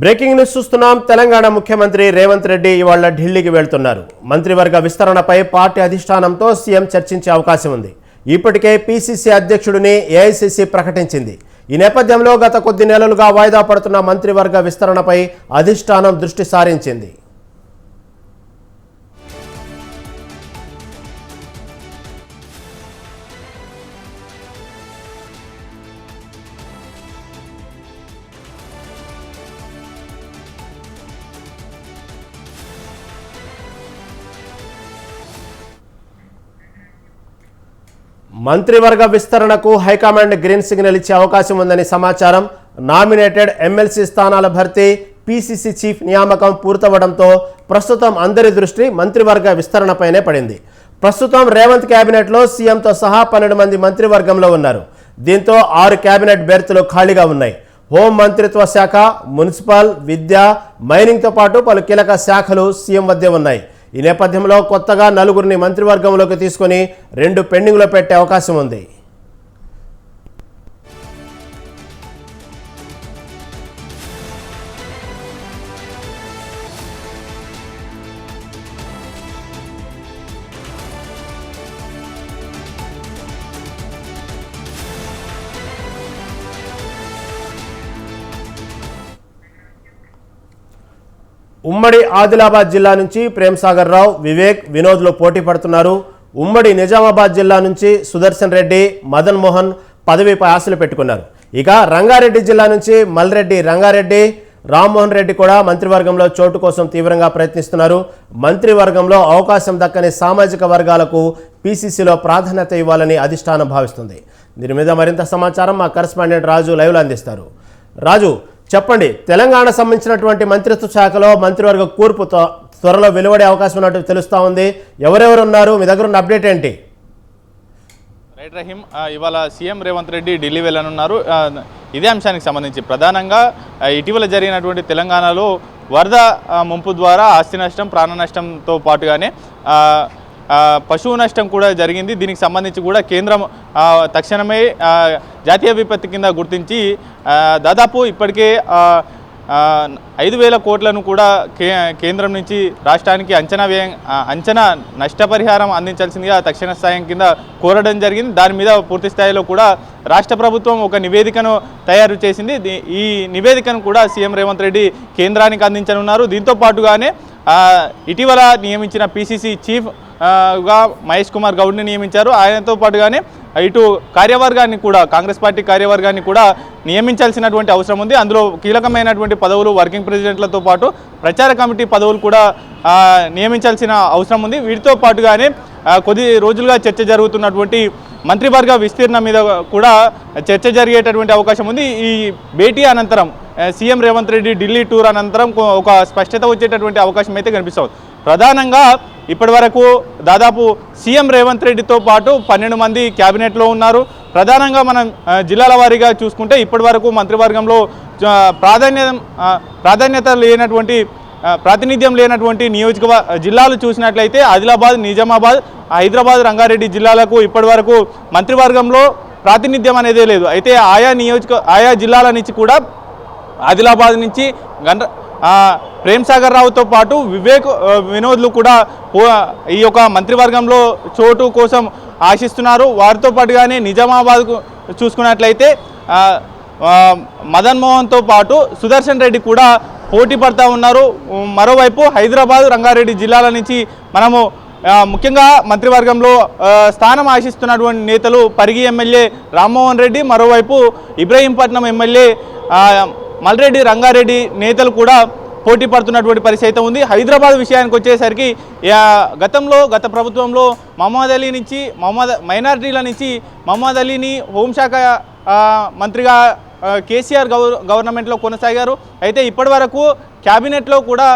Breaking news చూస్తున్నాం. తెలంగాణ ముఖ్యమంత్రి రేవంత్ రెడ్డి ఇవాళ ఢిల్లీకి వెళ్తున్నారు. మంత్రివర్గ విస్తరణపై పార్టీ అధిష్టానంతో సీఎం చర్చించే అవకాశం ఉంది. ఇప్పటికే పీసీసీ అధ్యక్షుడిని ఏఐసీసీ ప్రకటించింది. ఈ నేపథ్యంలో గత కొద్ది నెలలుగా వాయిదా పడుతున్న మంత్రివర్గ విస్తరణపై అధిష్టానం దృష్టి సారించింది. మంత్రివర్గ విస్తరణకు హైకమాండ్ గ్రీన్ సిగ్నల్ ఇచ్చే అవకాశం ఉందని సమాచారం. నామినేటెడ్ ఎమ్మెల్సీ స్థానాల భర్తీ పీసీసీ చీఫ్ నియామకం పూర్తవడంతో ప్రస్తుతం అందరి దృష్టి మంత్రివర్గ విస్తరణపైనే పడింది. ప్రస్తుతం రేవంత్ కేబినెట్లో సీఎంతో సహా పన్నెండు మంది మంత్రివర్గంలో ఉన్నారు. దీంతో ఆరు కేబినెట్ బెర్తులు ఖాళీగా ఉన్నాయి. హోం మంత్రిత్వ శాఖ మున్సిపల్ విద్య మైనింగ్తో పాటు పలు కీలక శాఖలు సీఎం వద్దే ఉన్నాయి. ఈ నేపథ్యంలో కొత్తగా నలుగురిని మంత్రివర్గంలోకి తీసుకొని రెండు పెండింగ్లో పెట్టే అవకాశం ఉంది. ఉమ్మడి ఆదిలాబాద్ జిల్లా నుంచి ప్రేమ్సాగర్ రావు వివేక్ వినోద్లు పోటీ పడుతున్నారు. ఉమ్మడి నిజామాబాద్ జిల్లా నుంచి సుదర్శన్ రెడ్డి మదన్ మోహన్ పదవిపై ఆశలు పెట్టుకున్నారు. ఇక రంగారెడ్డి జిల్లా నుంచి మల్రెడ్డి రంగారెడ్డి రామ్మోహన్ రెడ్డి కూడా మంత్రివర్గంలో చోటు కోసం తీవ్రంగా ప్రయత్నిస్తున్నారు. మంత్రివర్గంలో అవకాశం దక్కని సామాజిక వర్గాలకు పీసీసీలో ప్రాధాన్యత ఇవ్వాలని అధిష్టానం భావిస్తుంది. దీని మీద మరింత సమాచారం మా కరెస్పాండెంట్ రాజు లైవ్లో అందిస్తారు. రాజు చెప్పండి తెలంగాణ సంబంధించినటువంటి మంత్రిత్వ శాఖలో మంత్రివర్గ కూర్పు త్వ- త్వరలో వెలువడే అవకాశం ఉన్నట్టు తెలుస్తూ ఉంది. ఎవరెవరు ఉన్నారు మీ దగ్గర ఉన్న అప్డేట్ ఏంటి? రైట్ రహీం ఇవాళ సీఎం రేవంత్ రెడ్డి ఢిల్లీ వెళ్ళనున్నారు. ఇదే అంశానికి సంబంధించి ప్రధానంగా ఇటీవల జరిగినటువంటి తెలంగాణలో వరద ముంపు ద్వారా ఆస్తి నష్టం ప్రాణ నష్టంతో పాటుగానే పశువు నష్టం కూడా జరిగింది. దీనికి సంబంధించి కూడా కేంద్రం తక్షణమే జాతీయ విపత్తి కింద గుర్తించి దాదాపు ఇప్పటికే ఐదు వేల కోట్లను కూడా కే కేంద్రం నుంచి రాష్ట్రానికి అంచనా వ్యయం అంచనా నష్టపరిహారం అందించాల్సిందిగా తక్షణ సాయం కింద కోరడం జరిగింది. దాని మీద పూర్తి స్థాయిలో కూడా రాష్ట్ర ప్రభుత్వం ఒక నివేదికను తయారు చేసింది. ఈ నివేదికను కూడా సీఎం రేవంత్ రెడ్డి కేంద్రానికి అందించనున్నారు. దీంతో పాటుగానే ఇటీవల నియమించిన పిసిసి చీఫ్ గా మహేష్ కుమార్ గౌడ్ని నియమించారు. ఆయనతో పాటుగానే ఇటు కార్యవర్గాన్ని కూడా కాంగ్రెస్ పార్టీ కార్యవర్గాన్ని కూడా నియమించాల్సినటువంటి అవసరం ఉంది. అందులో కీలకమైనటువంటి పదవులు వర్కింగ్ ప్రెసిడెంట్లతో పాటు ప్రచార కమిటీ పదవులు కూడా నియమించాల్సిన అవసరం ఉంది. వీటితో పాటుగానే కొద్ది రోజులుగా చర్చ జరుగుతున్నటువంటి మంత్రివర్గ విస్తీర్ణ మీద కూడా చర్చ జరిగేటటువంటి అవకాశం ఉంది. ఈ భేటీ అనంతరం సీఎం రేవంత్ రెడ్డి ఢిల్లీ టూర్ అనంతరం ఒక స్పష్టత వచ్చేటటువంటి అవకాశం అయితే కనిపిస్తుంది. ప్రధానంగా ఇప్పటి వరకు దాదాపు సీఎం రేవంత్ రెడ్డితో పాటు పన్నెండు మంది క్యాబినెట్లో ఉన్నారు. ప్రధానంగా మనం జిల్లాల వారీగా చూసుకుంటే ఇప్పటి వరకు మంత్రివర్గంలో ప్రాధాన్యత ప్రాధాన్యత లేనటువంటి ప్రాతినిధ్యం లేనటువంటి నియోజకవర్ జిల్లాలు చూసినట్లయితే ఆదిలాబాద్ నిజామాబాద్ హైదరాబాద్ రంగారెడ్డి జిల్లాలకు ఇప్పటి వరకు మంత్రివర్గంలో ప్రాతినిధ్యం అనేదే లేదు. అయితే ఆయా నియోజక ఆయా జిల్లాల నుంచి కూడా ఆదిలాబాద్ నుంచి గండ్ర ప్రేమ్ సాగర్ రావుతో పాటు వివేక్ వినోద్లు కూడా ఈ యొక్క మంత్రివర్గంలో చోటు కోసం ఆశిస్తున్నారు. వారితో పాటుగానే నిజామాబాద్కు చూసుకున్నట్లయితే మదన్ మోహన్తో పాటు సుదర్శన్ రెడ్డి కూడా పోటీ పడతా ఉన్నారు. మరోవైపు హైదరాబాద్ రంగారెడ్డి జిల్లాల నుంచి మనము ముఖ్యంగా మంత్రివర్గంలో స్థానం ఆశిస్తున్నటువంటి నేతలు పరిగి ఎమ్మెల్యే రామ్మోహన్ రెడ్డి మరోవైపు ఇబ్రహీంపట్నం ఎమ్మెల్యే మల్రెడ్డి రంగారెడ్డి నేతలు కూడా పోటీ పడుతున్నటువంటి పరిస్థితి అయితే ఉంది. హైదరాబాద్ విషయానికి వచ్చేసరికి గతంలో గత ప్రభుత్వంలో మహమ్మద్ అలీ నుంచి మహమ్మద్ మైనారిటీల నుంచి మహమ్మద్ అలీని హోంశాఖ మంత్రిగా కేసీఆర్ గవర్ గవర్నమెంట్లో కొనసాగారు. అయితే ఇప్పటి వరకు క్యాబినెట్లో కూడా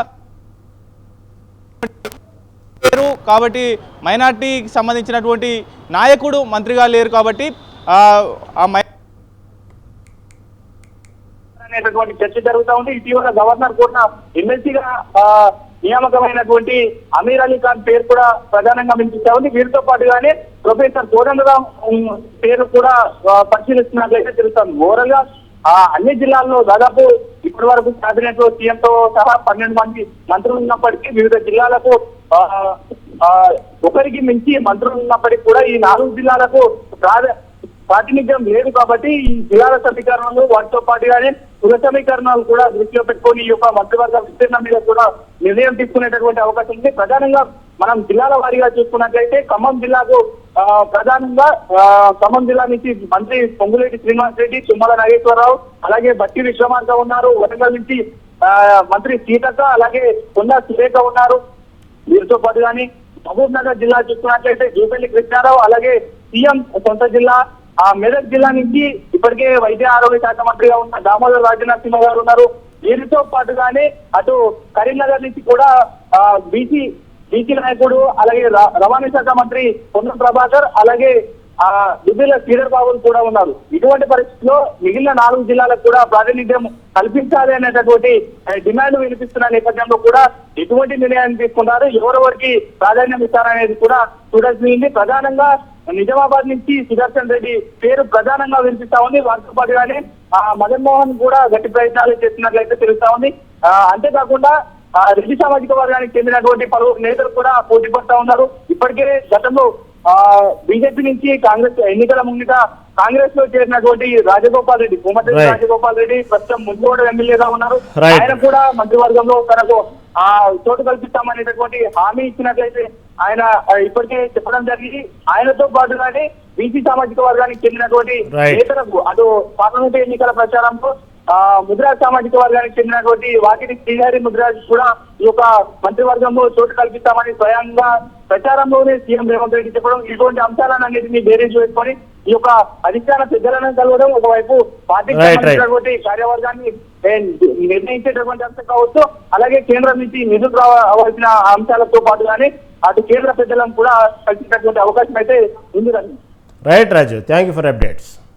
లేరు కాబట్టి మైనార్టీకి సంబంధించినటువంటి నాయకుడు మంత్రిగా లేరు కాబట్టి ఆ మై అనేటటువంటి చర్చ జరుగుతా ఉంది. ఇటీవల గవర్నర్ కూడా ఎమ్మెల్సీగా నియామకమైనటువంటి అమీర్ అలీ ఖాన్ పేరు కూడా ప్రధానంగా వినిపిస్తా ఉంది. వీరితో పాటుగానే ప్రొఫెసర్ కోదండరామ్ పేరు కూడా పరిశీలిస్తున్నట్లయితే తెలుస్తాం ఓవరాల్గా ఆ అన్ని జిల్లాల్లో దాదాపు ఇప్పటి వరకు కేబినెట్లో సీఎం తో సహా పన్నెండు మంది మంత్రులు ఉన్నప్పటికీ వివిధ జిల్లాలకు ఒకరికి మించి మంత్రులు ఉన్నప్పటికీ కూడా ఈ నాలుగు జిల్లాలకు ప్రాధ- ప్రాతినిధ్యం లేదు కాబట్టి ఈ జిల్లాల సమీకరణలు వాటితో పాటుగానే కుల సమీకరణాలు కూడా దృష్టిలో పెట్టుకొని ఈ యొక్క మంత్రివర్గ విస్తీర్ణం మీద కూడా నిర్ణయం తీసుకునేటటువంటి అవకాశం ఉంది. ప్రధానంగా మనం జిల్లాల వారీగా చూసుకున్నట్లయితే ఖమ్మం జిల్లాకు ప్రధానంగా ఆ, ఖమ్మం జిల్లా నుంచి మంత్రి పొంగులేటి శ్రీనివాస్ రెడ్డి తుమ్మల నాగేశ్వరరావు అలాగే బట్టి విక్రమార్క ఉన్నారు. వరంగల్ నుంచి ఆ, మంత్రి సీతక్క అలాగే కొండా సురేఖ ఉన్నారు. వీరితో పాటు కానీ మహబూబ్ నగర్ జిల్లా చూసుకున్నట్లయితే జూపల్లి కృష్ణారావు అలాగే సీఎం సొంత జిల్లా ఆ మెదక్ జిల్లా నుంచి ఇప్పటికే వైద్య ఆరోగ్య శాఖ మంత్రిగా ఉన్న దామోదర్ రాజనరసింహ గారు ఉన్నారు. వీరితో పాటుగానే అటు కరీంనగర్ నుంచి కూడా బీసీ బీసీ నాయకుడు అలాగే ర- రవాణా శాఖ మంత్రి పొన్నం ప్రభాకర్ అలాగే ఆ దుబ్బిల శ్రీధర్ బాబులు కూడా ఉన్నారు. ఇటువంటి పరిస్థితిలో మిగిలిన నాలుగు జిల్లాలకు కూడా ప్రాతినిధ్యం కల్పించాలి అనేటటువంటి డిమాండ్ వినిపిస్తున్న నేపథ్యంలో కూడా ఎటువంటి నిర్ణయాన్ని తీసుకున్నారు ఎవరెవరికి ప్రాధాన్యం ఇస్తారనేది కూడా చూడాల్సింది ప్రధానంగా నిజామాబాద్ నుంచి సుదర్శన్ రెడ్డి పేరు ప్రధానంగా వినిపిస్తా ఉంది వారితో పాటుగానే ఆ మదన్ మోహన్ కూడా గట్టి ప్రయత్నాలు చేస్తున్నట్లయితే తెలుస్తా ఉంది అంతేకాకుండా రెడ్డి సామాజిక వర్గానికి చెందినటువంటి పలువురు నేతలు కూడా పోటీ పడుతా ఉన్నారు ఇప్పటికే గతంలో ఆ బీజేపీ నుంచి కాంగ్రెస్ ఎన్నికల ముంగిట కాంగ్రెస్లో చేరినటువంటి రాజగోపాల్ రెడ్డి కోమటిరెడ్డి. రాజగోపాల్ రెడ్డి ప్రస్తుతం ముందుగోడ ఎమ్మెల్యేగా ఉన్నారు. ఆయన కూడా మంత్రివర్గంలో తనకు ఆ చోటు కల్పిస్తామనేటటువంటి హామీ ఇచ్చినట్లయితే ఆయన ఇప్పటికే చెప్పడం జరిగింది ఆయనతో పాటుగానే బీసీ సామాజిక వర్గానికి చెందినటువంటి. నేతలకు అటు పార్లమెంట్ ఎన్నికల ప్రచారంలో ఆ ముద్రాజ్ సామాజిక వర్గానికి చెందినటువంటి వాకిటి శ్రీహరి ముద్రాజ్ కూడా ఈ యొక్క మంత్రివర్గంలో చోటు కల్పిస్తామని స్వయంగా ప్రచారంలోనే సీఎం రేవంత్ రెడ్డి చెప్పడం ఇటువంటి అంశాలన్నింటినీ బేరీజ్ వేసుకొని ఈ యొక్క అధిష్టాన పెద్దలను కలవడం ఒకవైపు పార్టీకి. సంబంధించినటువంటి కార్యవర్గాన్ని నిర్ణయించేటటువంటి అంశం కావచ్చు అలాగే కేంద్రం నుంచి నిధులు రావాల్సిన అంశాలతో పాటుగానే అటు కేంద్ర పెద్దలను కూడా కలిసేటటువంటి అవకాశం అయితే ఉంది right Raju thank you for updates